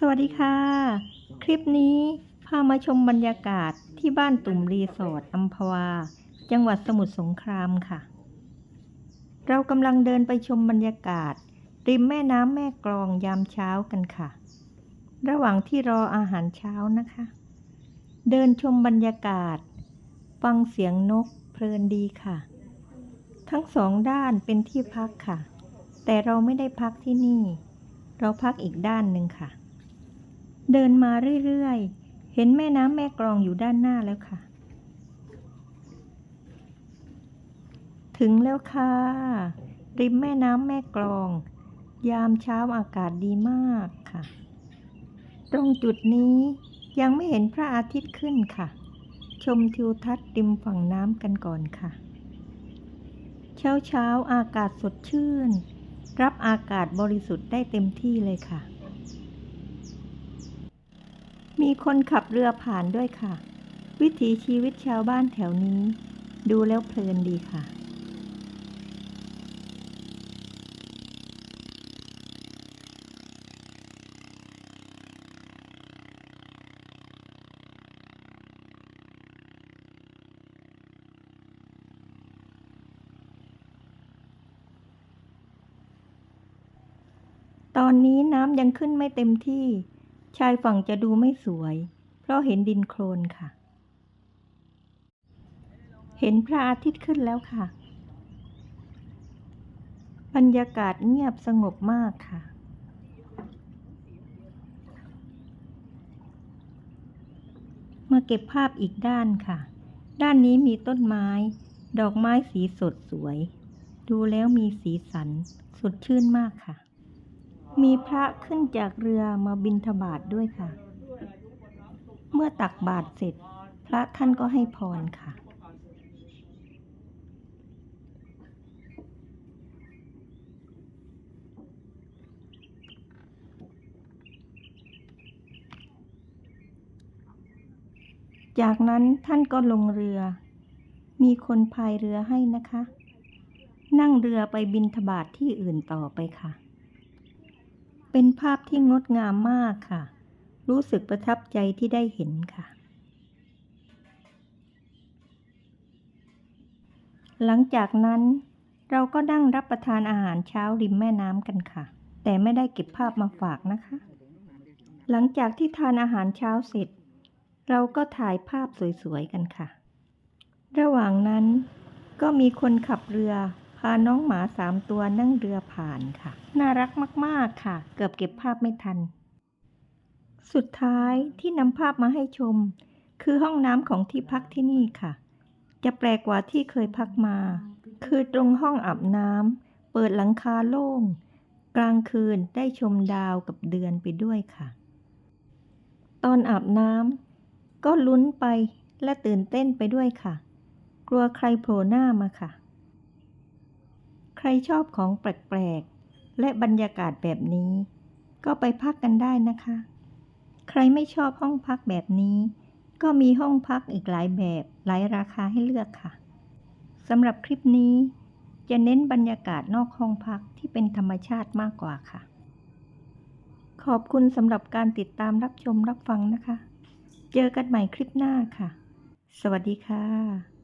สวัสดีค่ะ คลิปนี้พามาชมบรรยากาศที่บ้านตุ่มรีสอร์ทอัมพวา จังหวัดสมุทรสงครามค่ะ เรากำลังเดินไปชมบรรยากาศ ริมแม่น้ำแม่กลองยามเช้ากันค่ะ ระหว่างที่รออาหารเช้านะคะ เดินชมบรรยากาศ ฟังเสียงนกเพลินดีค่ะ ทั้งสองด้านเป็นที่พักค่ะ แต่เราไม่ได้พักที่นี่ เราพักอีกด้านหนึ่งค่ะ เดินมาเรื่อยๆ เห็นแม่น้ำแม่กลองอยู่ด้านหน้าแล้วค่ะ ถึงแล้วค่ะ ริมแม่น้ำแม่กลอง ยามเช้าอากาศดีมากค่ะ ตรงจุดนี้ยังไม่เห็นพระอาทิตย์ขึ้นค่ะ ชมทิวทัศน์ริมฝั่งน้ำกันก่อนค่ะ เช้าเช้าๆอากาศสดชื่น รับอากาศบริสุทธิ์ได้เต็มที่เลยค่ะ มีคนขับเรือผ่านด้วยค่ะ วิถีชีวิตชาวบ้านแถวนี้ ดูแล้วเพลินดีค่ะตอนนี้น้ำยังขึ้นไม่เต็มที่ ชายฝั่งจะดูไม่สวย เพราะเห็นดินโคลนค่ะ เห็นพระอาทิตย์ขึ้นแล้วค่ะ บรรยากาศเงียบสงบมากค่ะมาเก็บภาพอีกด้านค่ะ ด้านนี้มีต้นไม้ ดอกไม้สีสดสวย ดูแล้วมีสีสัน สดชื่นมากค่ะ มีพระขึ้นจากเรือมาบิณฑบาตด้วยค่ะ เมื่อตักบาตรเสร็จ พระท่านก็ให้พรค่ะ จากนั้นท่านก็ลงเรือ มีคนพายเรือให้นะคะ นั่งเรือไปบินทบาทที่อื่นต่อไปค่ะ เป็นภาพที่งดงามมากค่ะ รู้สึกประทับใจที่ได้เห็นค่ะ หลังจากนั้นเราก็นั่งรับประทานอาหารเช้าริมแม่น้ำกันค่ะ แต่ไม่ได้เก็บภาพมาฝากนะคะ หลังจากที่ทานอาหารเช้าเสร็จ เราก็ถ่ายภาพสวยๆกันค่ะ ระหว่างนั้นก็มีคนขับเรือ พาน้องหมาสามตัวนั่งเรือผ่านค่ะ น่ารักมากๆค่ะ เกือบเก็บภาพไม่ทัน สุดท้ายที่นำภาพมาให้ชม คือห้องน้ำของที่พักที่นี่ค่ะ จะแปลกกว่าที่เคยพักมา คือตรงห้องอาบน้ำเปิดหลังคาโล่ง กลางคืนได้ชมดาวกับเดือนไปด้วยค่ะ ตอนอาบน้ำก็ลุ้นไปและตื่นเต้นไปด้วยค่ะ กลัวใครโผล่หน้ามาค่ะ ใครชอบของแปลกๆ และบรรยากาศแบบนี้ ก็ไปพักกันได้นะคะ ใครไม่ชอบห้องพักแบบนี้ ก็มีห้องพักอีกหลายแบบหลายราคาให้เลือกค่ะสำหรับคลิปนี้ จะเน้นบรรยากาศนอกห้องพักที่เป็นธรรมชาติมากกว่าค่ะ ขอบคุณสำหรับการติดตามรับชมรับฟังนะคะ เจอกันใหม่คลิปหน้าค่ะ สวัสดีค่ะ